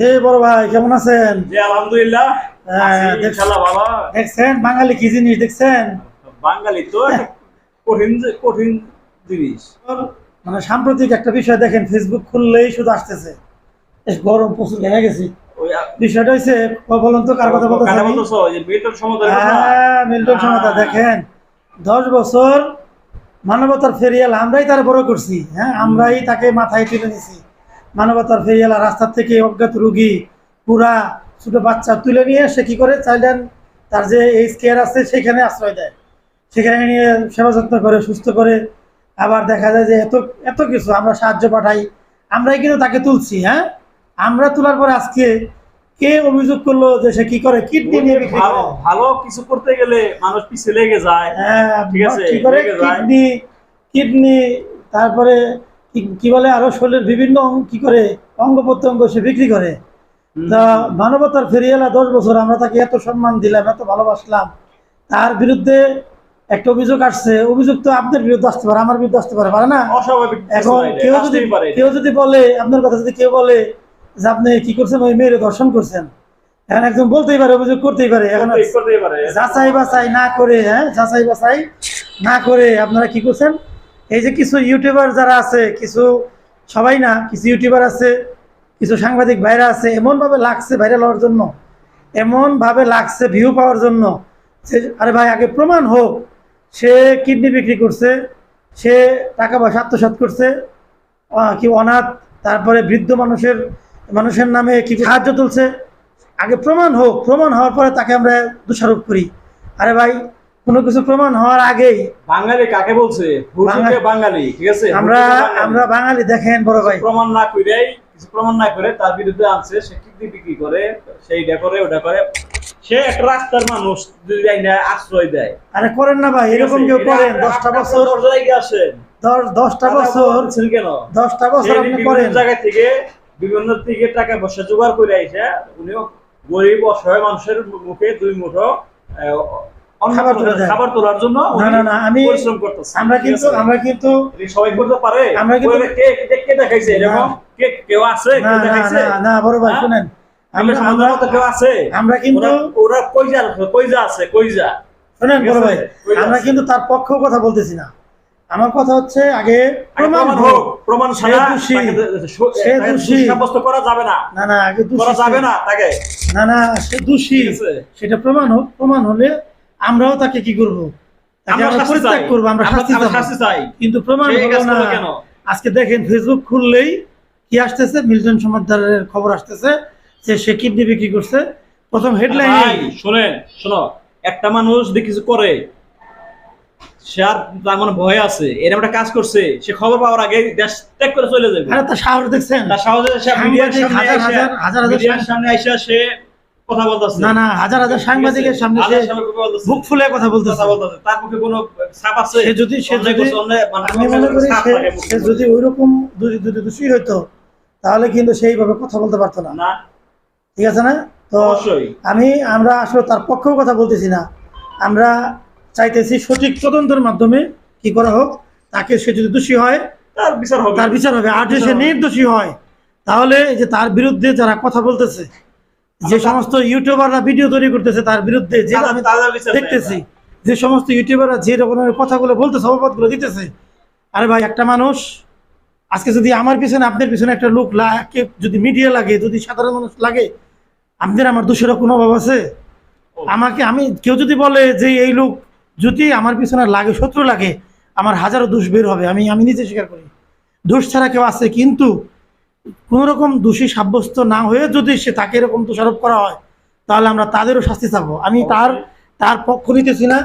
এ বড় ভাই কেমন আছেন? জি আলহামদুলিল্লাহ। আছি, দেখ- ইনশাআল্লাহ ভালো। দেখছেন? বাঙালি কি জিনিস দেখছেন? বাঙালি তো কঠিন কঠিন জিনিস। মানে সাম্প্রতিক একটা বিষয় দেখেন ফেসবুক খুললেই শুধু আসতেছে। গরম প্রচুর ঘেমে গেছি। বিষয়টা হচ্ছে বলুন তো কার কথা বলতেছে কাটা আমি? বলতেছো, যে মিল্টন সমুদ্রের হ্যাঁ মিল্টন সমতা। দেখেন। দশ বছর মানবতার ফেরিয়াল আমরাই তার বড় করছি হ্যাঁ? আমরাই তাকে মাথায় তুলে নিছি। মানবতার ফেরিয়াল রাস্তার থেকে অজ্ঞাত রুগী পুরা ছোট বাচ্চা তুলে নিয়ে সে কি করে চাইলেন? তার যে এইচ কেয়ার আছে সেখানে আশ্রয় দেয়। সেখানে নিয়ে সেবা যত্ন করে সুস্থ করে। আবার দেখা যায় যে এত এত কিছু আমরা সাহায্য পাঠাই। আমরাই কিন্তু তাকে তুলছি হ্যাঁ? আমরা তোলার পর আজকে কে অভিযোগ করল যে সে কি করে? কিডনি নিয়ে ভালো ভালো কিছু করতে গেলে মানুষ পিছিয়ে লেগে যায়। হ্যাঁ, ঠিক আছে। কিডনি কিডনি তারপরে কি- বলে আরও শরীরের বিভিন্ন অঙ্গ কি করে অঙ্গ প্রত্যঙ্গ সে বিক্রি করে। তা মানবতার ফেরিয়ালা দশ বছর আমরা তাকে এত সম্মান দিলাম এত ভালোবাসলাম। তার বিরুদ্ধে একটা অভিযোগ আসছে অভিযোগ তো আপনার বিরুদ্ধে আসতে পারে আমার বিরুদ্ধে আসতে পারে পারে না? অস্বাভাবিক এখন কেউ যদি কেউ যদি বলে আপনার কথা যদি কেউ বলে যে আপনি কি করছেন ওই মেয়ের দর্শন করছেন এখন একজন বলতেই পারে অভিযোগ করতেই পারে এখন। যাচাই বাছাই না করে হ্যাঁ যাচাই বাছাই না করে আপনারা কি করছেন? এই যে কিছু ইউটিউবার যারা আছে, কিছু সবাই না, কিছু ইউটিউবার আছে, কিছু সাংবাদিক ভাইরা আছে, এমনভাবে লাগছে ভাইরাল হওয়ার জন্য, এমনভাবে লাগছে ভিউ পাওয়ার জন্য সে আরে ভাই, আগে প্রমাণ হোক, সে কিডনি বিক্রি করছে, সে টাকা পয়সা আত্মসাৎ করছে কি অনাথ, তারপরে বৃদ্ধ মানুষের মানুষের নামে কি সাহায্য তুলছে, আগে প্রমাণ হোক, প্রমাণ হওয়ার পরে তাকে আমরা দোষারোপ করি। আরে ভাই কোনো কিছু প্রমাণ হওয়ার আগেই বাঙালি কাকে বলছে? বাঙালি- ঠিক আছে? আমরা আমরা বাঙালি দেখেন বড় ভাই। প্রমাণ না করে কিছু প্রমাণ না করে তার বিরুদ্ধে আনছে সে কিডনি বিক্রি করে? সেইটা করে ওটা করে সে একটা রাস্তার মানুষ যদি আশ্রয় দেয়। আরে করেন না ভাই এরকম কেউ করেন। দশটা বছর আসেন। দশ দশটা বছর কেন? দশটা বছর আপনি করেন। জায়গা থেকে বিভিন্ন থেকে টাকা পয়সা জোগাড় করে আইসে উনিও গরিব অসহায় মানুষের মুখে দুই মুঠো খাবার তুলে তুলে- দেয়। খাবার তোলার জন্য না না না আমি পরিশ্রম করতেছে আমরা কিন্তু আমরা কিন্তু সবাই করতে পারে। আমরা কিন্তু- বলে কে কে- কে দেখাইছে? এরকম? কে কেউ আছে? কেউ দেখাইছে? না না বড় ভাই? শুনেন। আমরা আমরা আমরা কেউ আছে? আমরা কিন্তু ওরা- ওরা কইজা কইজা আছে কইজা। শোনেন বড় ভাই আমরা কিন্তু তার পক্ষেও কথা বলতেছি না। আমার কথা হচ্ছে আগে প্রমাণ হোক। প্রমাণ সে ছাড়া দোষী। সে- সে দোষী। দোষী। সাব্যস্ত করা যাবে না। না না আগে দোষী করা যাবে সে- না তাকে। না না সে দোষী? সেটা প্রমাণ হোক প্রমাণ হলে আমরাও তাকে কি করব? তাকে আমরা আমরা পরিত্যাগ চাই। করব আমরা আমরা- শাস্তি আমরা চাবো। শাস্তি চাই। কিন্তু প্রমাণ হলো না। আজকে দেখেন ফেসবুক খুললেই কি আসতেছে? মিল্টন সমাদারের খবর আসতেছে যে সে কিডনি বিক্রি করছে। প্রথম হেডলাইন ভাই শোনো একটা মানুষ যদি কিছু করে সে আর তার মনে ভয় আছে এরকম একটা কাজ করছে সে খবর পাওয়ার আগে দেশ ত্যাগ করে চলে যাবে। আরে তার সাহস দেখছেন? তার সহজে সে মিডিয়ার সামনে হাজার হাজার- হাজার হাজার মিডিয়ার সামনে এসে সে কথা বলতেছে। না না হাজার হাজার সাংবাদিকের সামনে সে বুক ফুলে কথা বলতেছে। কথা বলতেছে। তার মুখে কোনো ছাপ আছে? সে যদি সে যদি মানে আমি মনে করি সে- যদি ওইরকম দোষী হইতো তাহলে কিন্তু সেইভাবে কথা বলতে পারতো না। না। ঠিক আছে না? তো আমি আমরা আসলে তার পক্ষেও কথা বলতেছি না। আমরা চাইতেছি সঠিক তদন্তের মাধ্যমে কি করা হোক তাকে সে যদি দোষী হয় তার বিচার হবে। তার বিচার হবে। আর যদি সে নির্দোষী হয় তাহলে যে তার বিরুদ্ধে যারা কথা বলতেছে যে সমস্ত ইউটিউবাররা ভিডিও তৈরি করতেছে তার বিরুদ্ধে যে আমি দেখতেছি যে সমস্ত ইউটিউবাররা যে রকমের কথাগুলো বলতেছে অপবাদগুলো দিতেছে। আরে ভাই একটা মানুষ আজকে যদি আমার পিছনে আপনার পিছনে একটা লোক লাগে যদি মিডিয়া লাগে যদি সাধারণ মানুষ লাগে আপনার আমার দোষের কোনো অভাব আছে? আমাকে আমি কেউ যদি বলে যে এই লোক যদি আমার পিছনে লাগে শত্রু লাগে আমার হাজারো দোষ বের হবে আমি আমি নিজে স্বীকার করি। দোষ ছাড়া কেউ আছে কিন্তু কোনো রকম দোষী সাব্যস্ত না হয়ে যদি সে তাকে এরকম দোষারোপ করা হয় তাহলে আমরা তাদেরও শাস্তি চাবো। আমি তার তার পক্ষ নিতেছি না।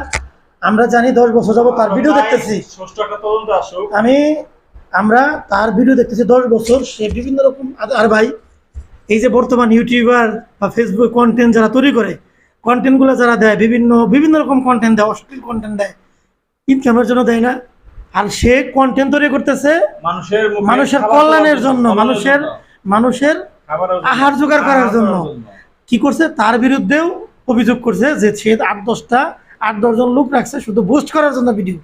আমরা জানি দশ বছর যাব তার ভিডিও দেখতেছি। আমি আমরা তার ভিডিও দেখতেছি দশ বছর। সে বিভিন্ন রকম আর- আর ভাই এই যে বর্তমান ইউটিউবার বা ফেসবুক কন্টেন্ট যারা তৈরি করে কন্টেন্টগুলো যারা দেয় বিভিন্ন বিভিন্ন রকম কন্টেন্ট দেয় অশ্লীল কন্টেন্ট দেয় ইনকামের জন্য দেয় না। আর সে কন্টেন্ট তৈরি করতেছে মানুষের মানুষের কল্যাণের জন্য মানুষের মানুষের আহার জোগাড় করার জন্য। কি করছে? তার বিরুদ্ধেও অভিযোগ করছে যে সে আট দশটা আট দশজন লোক রাখছে শুধু বুস্ট করার জন্য ভিডিও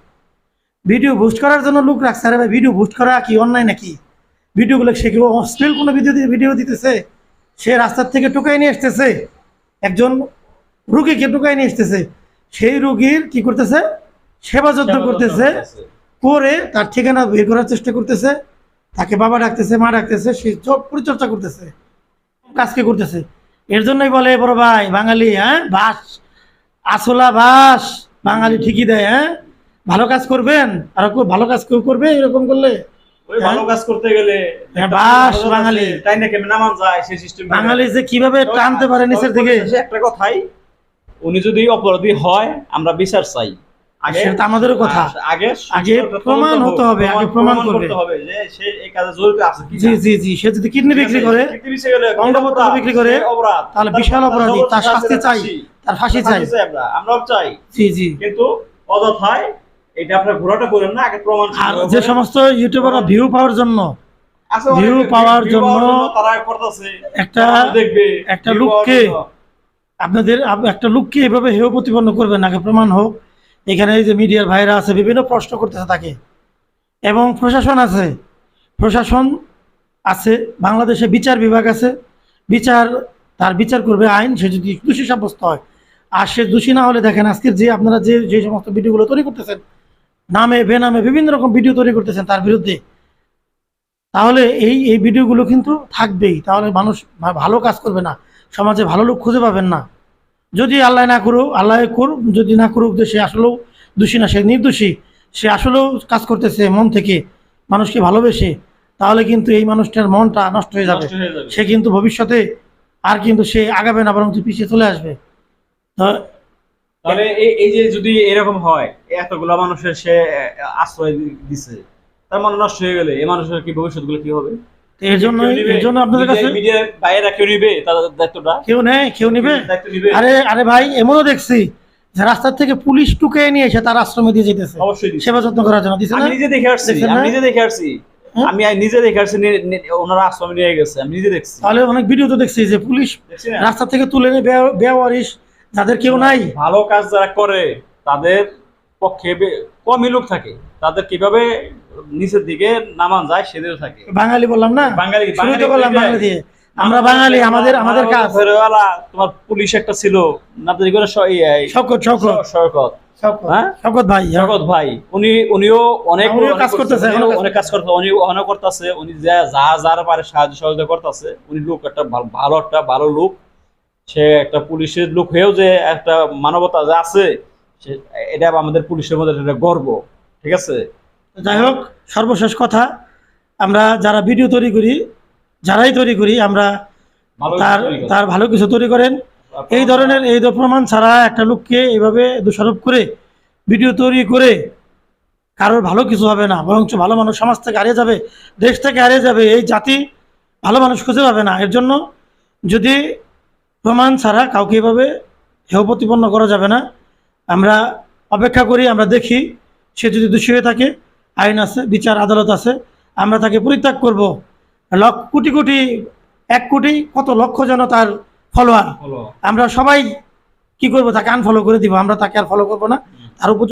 ভিডিও বুস্ট করার জন্য লোক রাখছে। আরে ভাই ভিডিও বুস্ট করা কি অন্যায় নাকি? ভিডিওগুলো সে কেউ অশ্লীল কোনো ভিডিও ভিডিও দিতেছে? সে রাস্তার থেকে টুকাই নিয়ে আসতেছে। একজন রুগীকে টুকাই নিয়ে আসতেছে। সেই রুগীর কি করতেছে? সেবা যত্ন করতেছে। করে তার ঠিকানা বের করার চেষ্টা করতেছে তাকে বাবা ডাকতেছে মা ডাকতেছে সে সব পরিচর্যা করতেছে কাজকে করতেছে। এর জন্যই বলে বড় ভাই বাঙালি হ্যাঁ? বাস আসলা বাস বাঙালি ঠিকই দেয় হ্যাঁ? ভালো কাজ করবেন? আর ভালো কাজ কেউ করবে এরকম করলে? ভালো কাজ করতে গেলে হ্যাঁ, বাস বাঙালি। তাই না কেমন নামান যায় সেই সিস্টেম বাঙালি যে কীভাবে টানতে পারে নিচের থেকে একটা কথাই উনি যদি অপরাধী হয় আমরা বিচার চাই। আগে সেটা আমাদেরও কথা। আগে আগে প্রমাণ হতে হবে, আগে প্রমাণ-। করতে হবে যে সে এই কাজে জড়িত আছে কি জি জি জি সে যদি কিডনি বিক্রি করে অঙ্গপত্র বিক্রি করে, অপরাধ। তাহলে বিশাল অপরাধী, তার শাস্তি চাই। তার ফাঁসি চাই। আমরা আমরাও চাই। জি জি। কিন্তু অযথায় এটা আপনার ঘোরাটা করেন না আগে প্রমাণ আর যে সমস্ত ইউটিউবাররা ভিউ পাওয়ার জন্য view পাওয়ার জন্য তারা করতেছে। একটা দেখবে একটা লোককে আপনাদের একটা লোককে এভাবে হেয় প্রতিপন্ন করবেন আগে প্রমাণ হোক। এখানে যে মিডিয়ার ভাইরা আছে, বিভিন্ন প্রশ্ন করতেছে তাকে। এবং প্রশাসন আছে। প্রশাসন আছে, বাংলাদেশে বিচার বিভাগ আছে। বিচার, তার বিচার করবে আইন, সে যদি দোষী সাব্যস্ত হয়। আর সে দোষী না হলে দেখেন, আজকের যে আপনারা যে যে সমস্ত ভিডিওগুলো তৈরি করতেছেন, নামে, বেনামে বিভিন্ন রকম ভিডিও তৈরি করতেছেন তার বিরুদ্ধে, তাহলে এই এই ভিডিওগুলো কিন্তু থাকবেই। তাহলে মানুষ ভালো কাজ করবে না। সমাজে ভালো লোক খুঁজে পাবেন না। যদি আল্লাহ না করুক আল্লাহ করুক যদি না করুক যে সে আসলেও দোষী না সে নির্দোষী সে আসলেও কাজ করতেছে মন থেকে মানুষকে ভালোবেসে তাহলে কিন্তু এই মানুষটার মনটা নষ্ট হয়ে যাবে। সে কিন্তু ভবিষ্যতে আর কিন্তু সে আগাবে না বরং পিছিয়ে চলে আসবে। তাহলে এই যে যদি এরকম হয় এতগুলা মানুষের সে আশ্রয় দিছে তার মানে নষ্ট হয়ে গেলে এই মানুষের কি ভবিষ্যৎ গুলো কি হবে? এর জন্য এর জন্য আপনাদের কাছে মিডিয়ার বাইরে কেউ নিবে তাদের দায়িত্বটা? কেউ নেই কেউ নিবে? আরে আরে ভাই এমনও দেখছি যে রাস্তার থেকে পুলিশ টুকে নিয়ে এসে তার আশ্রমে দিয়ে যেতেছে। অবশ্যই সেবা যত্ন করার জন্য দিছে আমি নিজে দেখে আসছি আমি নিজে দেখে আসছি। আমি নিজে দেখে আসছি ওনারা আশ্রমে নিয়ে গেছে আমি নিজে দেখছি। তাহলে অনেক ভিডিও তো দেখছি যে পুলিশ রাস্তা থেকে তুলে নিয়ে বেওয়ারিশ যাদের কেউ নাই। ভালো কাজ যারা করে তাদের পক্ষে কমই লোক থাকে। তাদের কীভাবে নিচের দিকে নামান যায় সেদিকে থাকে। বাঙালি বললাম না? বাঙালি শুরুতে বললাম বাঙালি দিয়ে। আমরা বাঙালি আমাদের আমাদের কাজ। তোমার পুলিশ একটা ছিল। শকত শকত শকত? শকত ভাই হ্যাঁ। জগৎ ভাই। উনি উনিও অনেক কাজ করতেছে, অনেক কাজ করতে উনি অনেক করতেছে উনি যা যা যার পারে সাহায্য সহযোগিতা করতেছে উনি লোক একটা ভালো ভালো একটা ভালো লোক। সে একটা পুলিশের লোক হয়েও যে একটা মানবতা যে আছে সে এটা আমাদের পুলিশের মধ্যে একটা গর্ব। ঠিক আছে? যাই হোক সর্বশেষ কথা আমরা যারা ভিডিও তৈরি করি যারাই তৈরি করি আমরা তার তার ভালো কিছু তৈরি করেন। এই ধরনের এই প্রমাণ ছাড়া একটা লোককে এইভাবে দোষারোপ করে ভিডিও তৈরি করে কারোর ভালো কিছু হবে না বরঞ্চ ভালো মানুষ সমাজ থেকে হারিয়ে যাবে দেশ থেকে হারিয়ে যাবে এই জাতি ভালো মানুষ খুঁজে পাবে না। এর জন্য যদি প্রমাণ ছাড়া কাউকে এভাবে হেয় প্রতিপন্ন করা যাবে না আমরা অপেক্ষা করি আমরা দেখি। সে যদি দোষী হয়ে থাকে আইন আছে বিচার আদালত আছে আমরা তাকে পরিত্যাগ করব। লক্ষ কোটি কোটি এক কোটি কত লক্ষ যেন তার ফলোয়ার আমরা সবাই কি করব তাকে আনফলো করে দিব। আমরা তাকে আর ফলো করব না। তার উপর